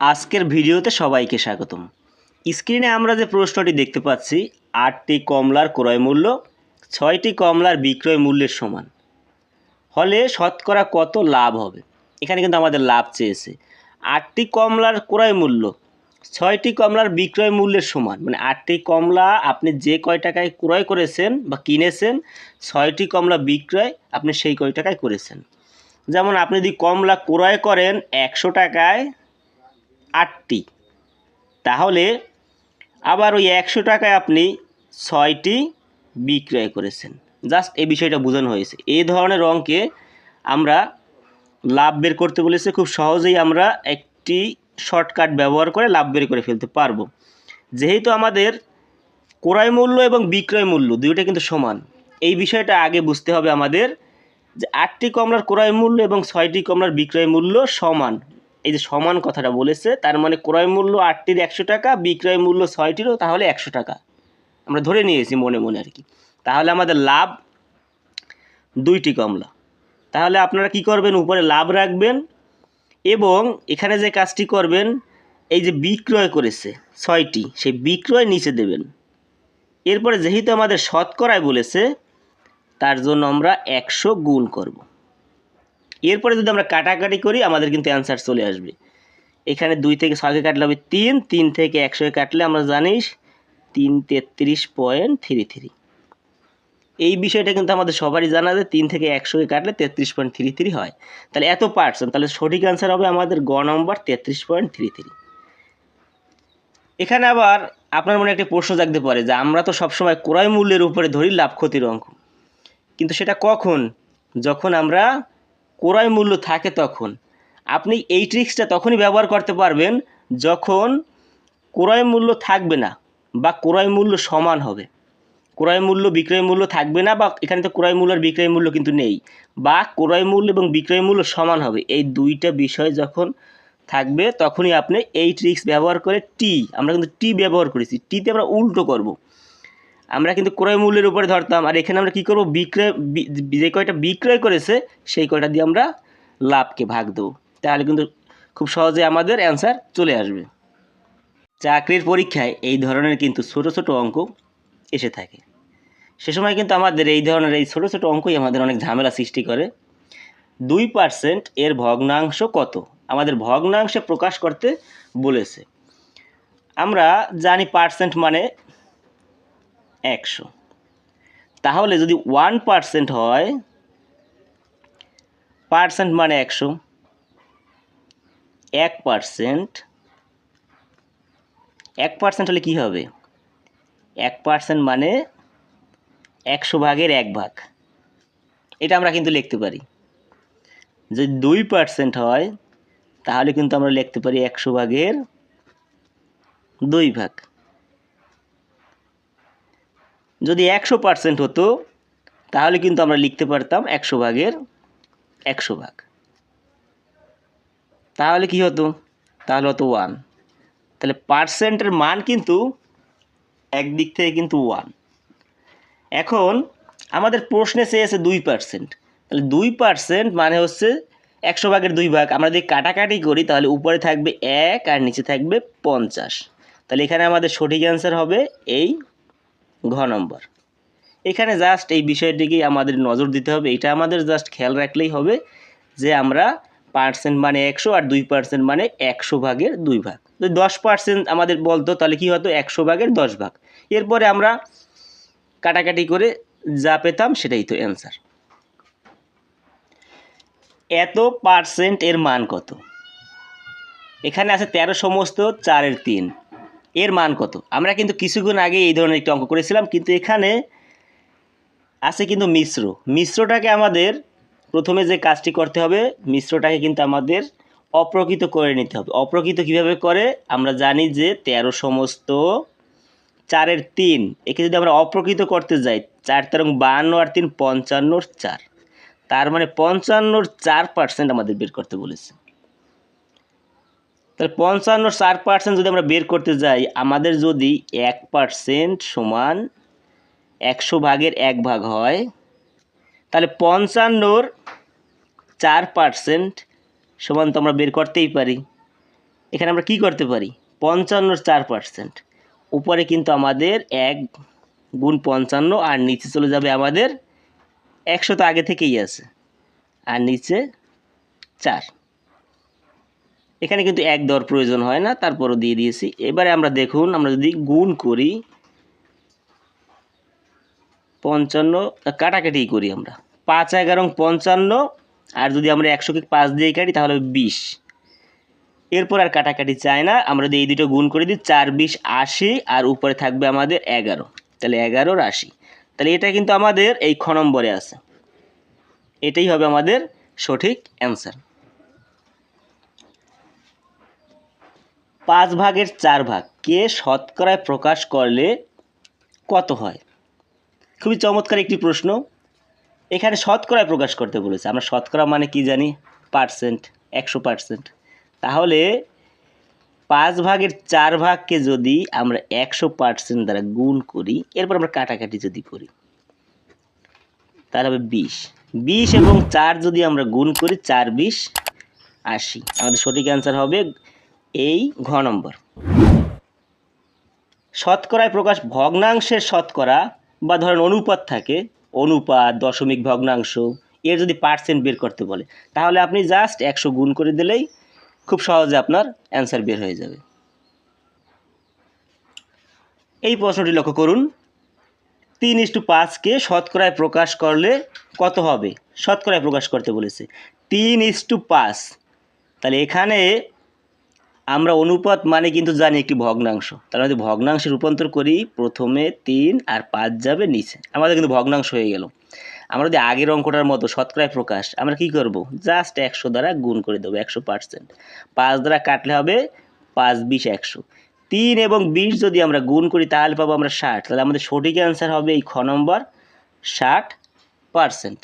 আজকের ভিডিওতে সবাইকে স্বাগতম। স্ক্রিনে আমরা যে প্রশ্নটি দেখতে পাচ্ছি, আটটি কমলার ক্রয় মূল্য, ছয়টি কমলার বিক্রয় মূল্যের সমান। হলে শতকরা কত লাভ হবে? এখানে কিন্তু আমাদের লাভ চেয়েছে। আটটি কমলার ক্রয় মূল্য, ছয়টি কমলার বিক্রয় মূল্যের সমান। মানে আটটি কমলা আপনি যে কয় টাকায় ক্রয় করেছেন বা কিনেছেন, ছয়টি কমলা বিক্রয় আপনি সেই কয় টাকায় করেছেন। যেমন আপনি যদি কমলা ক্রয় করেন একশো টাকায় আটটি। তাহলে আবার ওই একশো টাকায় আপনি ছয়টি বিক্রয় করেছেন। জাস্ট এই বিষয়টা বোঝানো হয়েছে। এই ধরনের অঙ্কে আমরা লাভ বের করতে বলেছে, খুব সহজেই আমরা একটি শর্টকাট ব্যবহার করে লাভ বের করে ফেলতে পারব। যেহেতু আমাদের ক্রয় মূল্য এবং বিক্রয় মূল্য দুইটা কিন্তু সমান, এই বিষয়টা আগে বুঝতে হবে আমাদের যে আটটি কমলার ক্রয় মূল্য এবং ছয়টি কমলার বিক্রয় মূল্য সমান। এই যে সমান কথাটা বলেছে, তার মানে ক্রয় মূল্য আটটির একশো টাকা, বিক্রয় মূল্য ছয়টিরও তাহলে একশো টাকা। আমরা ধরে নিয়েছি মনে মনে আর কি। তাহলে আমাদের লাভ দুইটি কমলা। তাহলে আপনারা কি করবেন? উপরে লাভ রাখবেন এবং এখানে যে কাজটি করবেন, এই যে বিক্রয় করেছে ছয়টি, সেই বিক্রয় নিচে দেবেন। এরপরে যেহেতু আমাদের শতকরায় বলেছে, তার জন্য আমরা একশো গুণ করব। এরপরে যদি আমরা কাটাকাটি করি, আমাদের কিন্তু অ্যান্সার চলে আসবে। এখানে দুই থেকে ছয়কে কাটলে হবে তিন তিন থেকে একশোকে কাটলে আমরা জানিস তিন তেত্রিশ পয়েন্ট থ্রি থ্রি এই বিষয়টা কিন্তু আমাদের সবারই জানা যে তিন থেকে একশোকে কাটলে তেত্রিশ পয়েন্ট থ্রি থ্রি হয়। তাহলে এত পার্সেন্ট তাহলে সঠিক অ্যান্সার হবে আমাদের গ নম্বর তেত্রিশ পয়েন্ট থ্রি থ্রি এখানে আবার আপনার মনে একটা প্রশ্ন জাগতে পারে যে আমরা তো সবসময় ক্রয় মূল্যের উপরে ধরি, লাভ ক্ষতির অঙ্ক। কিন্তু সেটা কখন? যখন আমরা ক্রয় মূল্য থাকে তখন। আপনি এই ট্রিক্সটা তখনই ব্যবহার করতে পারবেন যখন ক্রয় মূল্য থাকবে না বা ক্রয় মূল্য সমান হবে। ক্রয় মূল্য, বিক্রয় মূল্য থাকবে না বা এখানে তো ক্রয় মূল্য আর বিক্রয় মূল্য কিন্তু নেই। বা ক্রয় মূল্য এবং বিক্রয় মূল্য সমান হবে। এই দুইটা বিষয় যখন থাকবে তখনই আপনি এই ট্রিক্স ব্যবহার করে টি আমরা কিন্তু টি ব্যবহার করেছি। টিতে আমরা উল্টো করব। আমরা কিন্তু ক্রয় মূল্যের উপরে ধরতাম। আর এখানে আমরা কী করব? বিক্রয় যে কয়টা বিক্রয় করেছে, সেই কয়টা দিয়ে আমরা লাভকে ভাগ দেবো। তাহলে কিন্তু খুব সহজে আমাদের অ্যান্সার চলে আসবে। চাকরির পরীক্ষায় এই ধরনের কিন্তু ছোট ছোট অঙ্ক এসে থাকে। সে সময় কিন্তু আমাদের এই ধরনের এই ছোট ছোট অঙ্কই আমাদের অনেক ঝামেলা সৃষ্টি করে। দুই পার্সেন্ট এর ভগ্নাংশ কত? আমাদের ভগ্নাংশে প্রকাশ করতে বলেছে। আমরা জানি পার্সেন্ট মানে একশো। তাহলে যদি ওয়ান পার্সেন্ট হয়, পার্সেন্ট মানে একশো। এক পার্সেন্ট এক পার্সেন্ট হলে কী হবে? এক পার্সেন্ট মানে একশো ভাগের এক ভাগ। এটা আমরা কিন্তু লিখতে পারি। যদি দুই পার্সেন্ট হয়, তাহলে কিন্তু আমরা লিখতে পারি একশো ভাগের দুই ভাগ। যদি একশো পার্সেন্ট হতো, তাহলে কিন্তু আমরা লিখতে পারতাম একশো ভাগের একশো ভাগ। তাহলে কি হতো? তাহলে হতো ওয়ান তাহলে পার্সেন্টের মান কিন্তু একদিক থেকে কিন্তু ওয়ান এখন আমাদের প্রশ্নে চেয়েছে দুই পার্সেন্ট তাহলে দুই পার্সেন্ট মানে হচ্ছে একশো ভাগের দুই ভাগ। আমরা যদি কাটাকাটি করি, তাহলে উপরে থাকবে এক আর নিচে থাকবে পঞ্চাশ। তাহলে এখানে আমাদের সঠিক অ্যান্সার হবে এই ঘ নম্বর। এখানে জাস্ট এই বিষয়টিকে আমাদের নজর দিতে হবে। এটা আমাদের জাস্ট খেয়াল রাখলেই হবে যে আমরা পার্সেন্ট মানে একশো আর দুই পার্সেন্ট মানে একশো ভাগের দুই ভাগ। যদি দশ পার্সেন্ট আমাদের বলতো, তাহলে কী হতো? একশো ভাগের দশ ভাগ। এরপরে আমরা কাটাকাটি করে যা পেতাম সেটাই তো অ্যান্সার এত পার্সেন্ট এর মান কত? এখানে আছে তেরো সমস্ত চারের তিন। এর মান কত? আমরা কিন্তু কিছুক্ষণ আগে এই ধরনের একটি অঙ্ক করেছিলাম, কিন্তু এখানে আছে কিন্তু মিশ্র। মিশ্রটাকে আমাদের প্রথমে যে কাজটি করতে হবে, মিশ্রটাকে কিন্তু আমাদের অপ্রকৃত করে নিতে হবে। অপ্রকৃত কীভাবে করে? আমরা জানি যে তেরো সমস্ত চারের তিন, একে যদি আমরা অপ্রকৃত করতে যাই, চার তেরো বাহান্ন আর তিন পঞ্চান্নর চার। তার মানে পঞ্চান্নর চার পার্সেন্ট আমাদের বের করতে বলেছে। তাহলে পঞ্চান্ন চার পার্সেন্ট যদি আমরা বের করতে যাই, আমাদের যদি এক পার্সেন্ট সমান একশো ভাগের এক ভাগ হয়, তাহলে পঞ্চান্নর চার পার্সেন্ট সমান তো আমরা বের করতেই পারি। এখানে আমরা কি করতে পারি? পঞ্চান্নর চার পার্সেন্ট উপরে কিন্তু আমাদের এক গুণ পঞ্চান্ন, আর নিচে চলে যাবে আমাদের একশো, তো আগে থেকেই আছে। আর নিচে চার। এখানে কিন্তু এক দর প্রয়োজন হয় না, তারপরও দিয়ে দিয়েছি। এবারে আমরা দেখুন, আমরা যদি গুণ করি পঞ্চান্ন কাটাকাটি করি আমরা। পাঁচ, এগারো, পঞ্চান্ন, আর যদি আমরা একশোকে পাঁচ দিয়ে কাটি, তাহলে বিশ। এরপর আর কাটাকাটি চাই না, আমরা যদি এই দুটো গুণ করে দিই, চার, বিশ, আশি, আর উপরে থাকবে আমাদের এগারো। তাহলে এগারোর আশি। তাহলে এটা কিন্তু আমাদের এই খ নম্বরে আছে। এটাই হবে আমাদের সঠিক অ্যান্সার। পাঁচ ভাগের চার ভাগ। কে শতকরায় প্রকাশ করলে কত হয়? খুবই চমৎকার একটি প্রশ্ন। এখানে শতকরায় প্রকাশ করতে বলেছে। আমরা শতকরা মানে কি জানি? পার্সেন্ট, একশো পার্সেন্ট। তাহলে পাঁচ ভাগের চার ভাগকে যদি আমরা একশো পার্সেন্ট দ্বারা গুণ করি, এরপর আমরা কাটাকাটি যদি করি, তাহলে হবে বিশ। বিশ এবং চার যদি আমরা গুণ করি, চার, বিশ, আশি। আমাদের সঠিক অ্যান্সার হবে এই ঘ নম্বর। শতকরায় প্রকাশ ভগ্নাংশের শতকরা বা ধরেন অনুপাত থাকে, অনুপাত, দশমিক ভগ্নাংশ, এর যদি পার্সেন্ট বের করতে বলে, তাহলে আপনি জাস্ট একশো গুণ করে দিলেই খুব সহজে আপনার অ্যান্সার বের হয়ে যাবে। এই প্রশ্নটি লক্ষ্য করুন। তিন ইস্টু পাঁচকে শতকরায় প্রকাশ করলে কত হবে? শতকরায় প্রকাশ করতে বলেছে। তিন ইস্টু পাঁচ। তাহলে এখানে আমরা অনুপাত মানে কিন্তু জানি একটি ভগ্নাংশ। তাহলে যদি ভগ্নাংশে রূপান্তর করি, প্রথমে তিন আর পাঁচ যাবে নিচে। আমাদের কিন্তু ভগ্নাংশ হয়ে গেল। আমরা যদি আগের অঙ্কটার মতো শতকরায় প্রকাশ, আমরা কি করব? জাস্ট একশো দ্বারা গুণ করে দেবো একশো পার্সেন্ট পাঁচ দ্বারা কাটলে হবে পাঁচ বিশ একশো। তিন এবং বিশ যদি আমরা গুণ করি, তাহলে পাবো আমরা ষাট। তাহলে আমাদের সঠিক অ্যান্সার হবে এই খ নম্বর ষাট পার্সেন্ট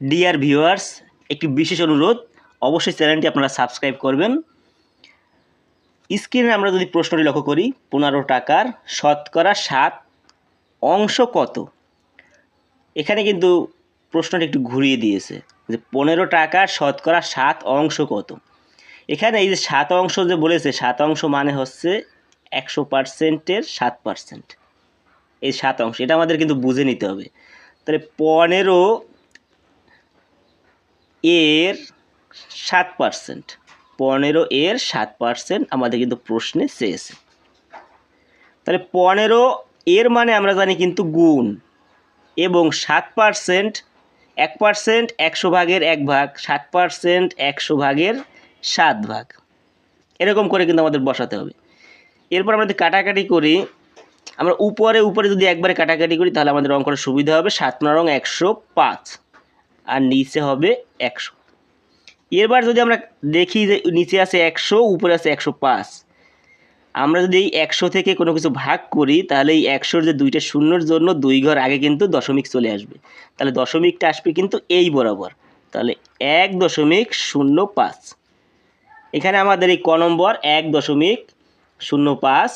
ডিয়ার ভিউয়ার্স একটি বিশেষ অনুরোধ অবশ্যই চ্যানেলটি আপনারা সাবস্ক্রাইব করবেন। স্ক্রিনে আমরা যদি প্রশ্নটি লক্ষ্য করি, পনেরো টাকার শতকরা সাত অংশ কত? এখানে কিন্তু প্রশ্নটি একটু ঘুরিয়ে দিয়েছে যে পনেরো টাকার শতকরা সাত অংশ কত? এখানে এই যে সাত অংশ যে বলেছে, সাত অংশ মানে হচ্ছে একশো পার্সেন্টের সাত পার্সেন্ট। এই সাত অংশ, এটা আমাদের কিন্তু বুঝে নিতে হবে। তাহলে পনেরো এর সাত পার্সেন্ট পনেরো এর সাত পার্সেন্ট আমাদের কিন্তু প্রশ্নে চেয়েছে। তাহলে পনেরো এর মানে আমরা জানি কিন্তু গুণ। এবং সাত পার্সেন্ট এক পার্সেন্ট একশো ভাগের এক ভাগ সাত পার্সেন্ট একশো ভাগের সাত ভাগ এরকম করে কিন্তু আমাদের বসাতে হবে। এরপর আমরা যদি কাটাকাটি করি, আমরা উপরে উপরে যদি একবারে কাটাকাটি করি, তাহলে আমাদের অঙ্কটা সুবিধা হবে সাত নরং একশো পাঁচ। আর নিচে হবে একশো। এরবার যদি আমরা দেখি যে নিচে আছে একশো, উপরে আছে একশো পাঁচ, আমরা যদি এই একশো থেকে কোনো কিছু ভাগ করি, তাহলে এই একশোর যে দুইটা শূন্যর জন্য দুই ঘর আগে কিন্তু দশমিক চলে আসবে। তাহলে দশমিকটা আসবে কিন্তু এই বরাবর। তাহলে এক দশমিক শূন্য পাঁচ। এখানে আমাদের এই ক নম্বর, এক দশমিক শূন্য পাঁচ,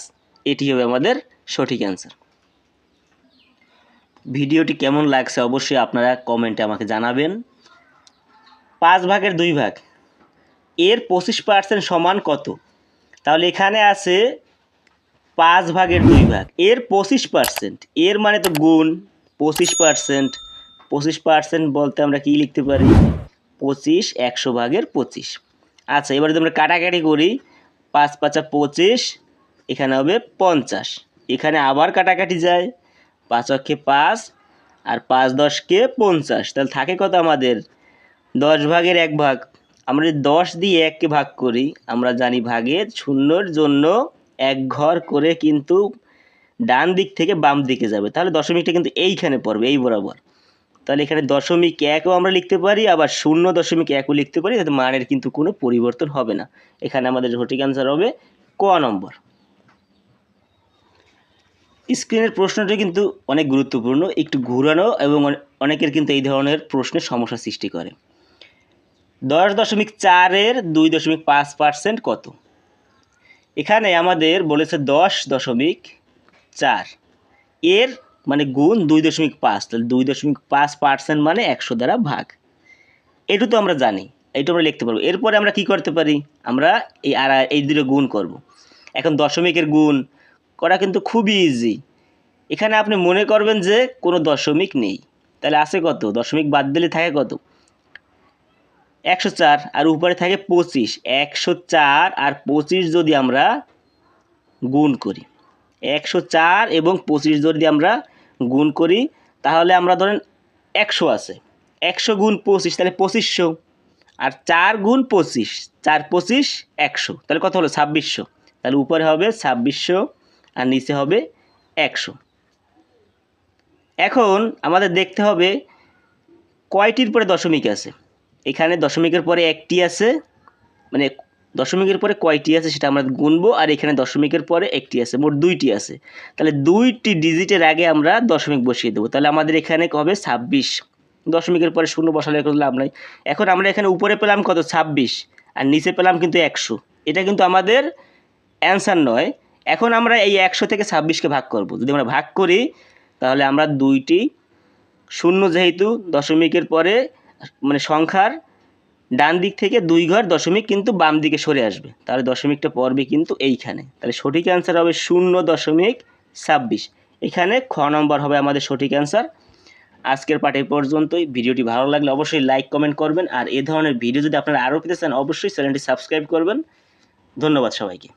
এটি হবে আমাদের সঠিক অ্যান্সার ভিডিওটি কেমন লাগছে অবশ্যই আপনারা কমেন্টে আমাকে জানাবেন। পাঁচ ভাগের দুই ভাগ। এর পঁচিশ পার্সেন্ট সমান কত? তাহলে এখানে আছে পাঁচ ভাগের দুই ভাগ। এর পঁচিশ পার্সেন্ট এর মানে তো গুণ। পঁচিশ পার্সেন্ট পঁচিশ পার্সেন্ট বলতে আমরা কি লিখতে পারি? পঁচিশ একশো ভাগের পঁচিশ। আচ্ছা এবার যদি আমরা কাটাকাটি করি, পাঁচ পাঁচা পঁচিশ, এখানে হবে পঞ্চাশ। এখানে আবার কাটাকাটি যায়। পাঁচ অক্ষে পাঁচ আর পাঁচ দশকে পঞ্চাশ। তাহলে থাকে কত আমাদের? দশ ভাগের এক ভাগ। আমরা যদি দশ দিয়ে এককে ভাগ করি, আমরা জানি ভাগের শূন্যর জন্য এক ঘর করে কিন্তু ডান দিক থেকে বাম দিকে যাবে। তাহলে দশমিকটা কিন্তু এইখানে পড়বে, এই বরাবর। তাহলে এখানে দশমিক একও আমরা লিখতে পারি, আবার শূন্য দশমিক একও লিখতে পারি যাতে মানের কিন্তু কোনো পরিবর্তন হবে না। এখানে আমাদের সঠিক অ্যান্সার হবে ক নম্বর। স্ক্রিনের প্রশ্নটি কিন্তু অনেক গুরুত্বপূর্ণ, একটু ঘুরানো এবং অনেকের কিন্তু এই ধরনের প্রশ্নের সমস্যা সৃষ্টি করে। দশ দশমিক চারের দুই দশমিক পাঁচ পার্সেন্ট কত? এখানে আমাদের বলেছে দশ দশমিক চার। এর মানে গুণ দুই দশমিক পাঁচ, তাহলে দুই দশমিক পাঁচ পার্সেন্ট মানে একশো দ্বারা ভাগ। এটু তো আমরা জানি এইটা আমরা লিখতে পারব। এরপরে আমরা কি করতে পারি? আমরা এই আর এই দুটো গুণ করব। এখন দশমিকের গুণ করা কিন্তু খুবই ইজি এখানে আপনি মনে করবেন যে কোনো দশমিক নেই। তাহলে আছে কত? দশমিক বাদ দিলে থাকে কত? একশো চার আর উপরে থাকে পঁচিশ। একশো চার আর পঁচিশ যদি আমরা গুণ করি। একশো চার এবং পঁচিশ যদি আমরা গুণ করি, তাহলে আমরা ধরেন একশো আছে। একশো গুণ পঁচিশ, তাহলে পঁচিশশো। আর চার গুণ পঁচিশ, চার পঁচিশ একশো। তাহলে কত হলো? ছাব্বিশশো। তাহলে উপরে হবে ছাব্বিশশো আর নিচে হবে একশো। এখন আমাদের দেখতে হবে কয়টির পরে দশমিক আছে? এখানে দশমিকের পরে একটি আছে মানে দশমিকের পরে কয়টি আছে সেটা আমরা গুনবো, আর এখানে দশমিকের পরে একটি আছে, মোট দুইটি আছে। তাহলে দুইটি ডিজিটের আগে আমরা দশমিক বসিয়ে দেবো। তাহলে আমাদের এখানে হবে? ছাব্বিশ। দশমিকের পরে শূন্য বসালে কোনো লাভ নাই। এখন আমরা এখানে উপরে পেলাম কত? ছাব্বিশ। আর নিচে পেলাম কিন্তু একশো। এটা কিন্তু আমাদের অ্যান্সার নয়। এখন আমরা এই একশো থেকে ছাব্বিশকে ভাগ করব। যদি আমরা ভাগ করি, তাহলে আমরা দুইটি, শূন্য যেহেতু, দশমিকের পরে মানে সংখ্যার ডান দিক থেকে দুই ঘর দশমিক কিন্তু বাম দিকে সরে আসবে। তাহলে দশমিকটা পড়বে কিন্তু এইখানে। তাহলে সঠিক অ্যান্সার হবে শূন্য দশমিক ছাব্বিশ। এখানে খ নম্বর হবে আমাদের সঠিক অ্যান্সার আজকের পাঠ পর্যন্তই। ভিডিওটি ভালো লাগলে অবশ্যই লাইক কমেন্ট করবেন। আর এ ধরনের ভিডিও যদি আপনারা আরও পেতে চান, অবশ্যই চ্যানেলটি সাবস্ক্রাইব করবেন। ধন্যবাদ সবাইকে।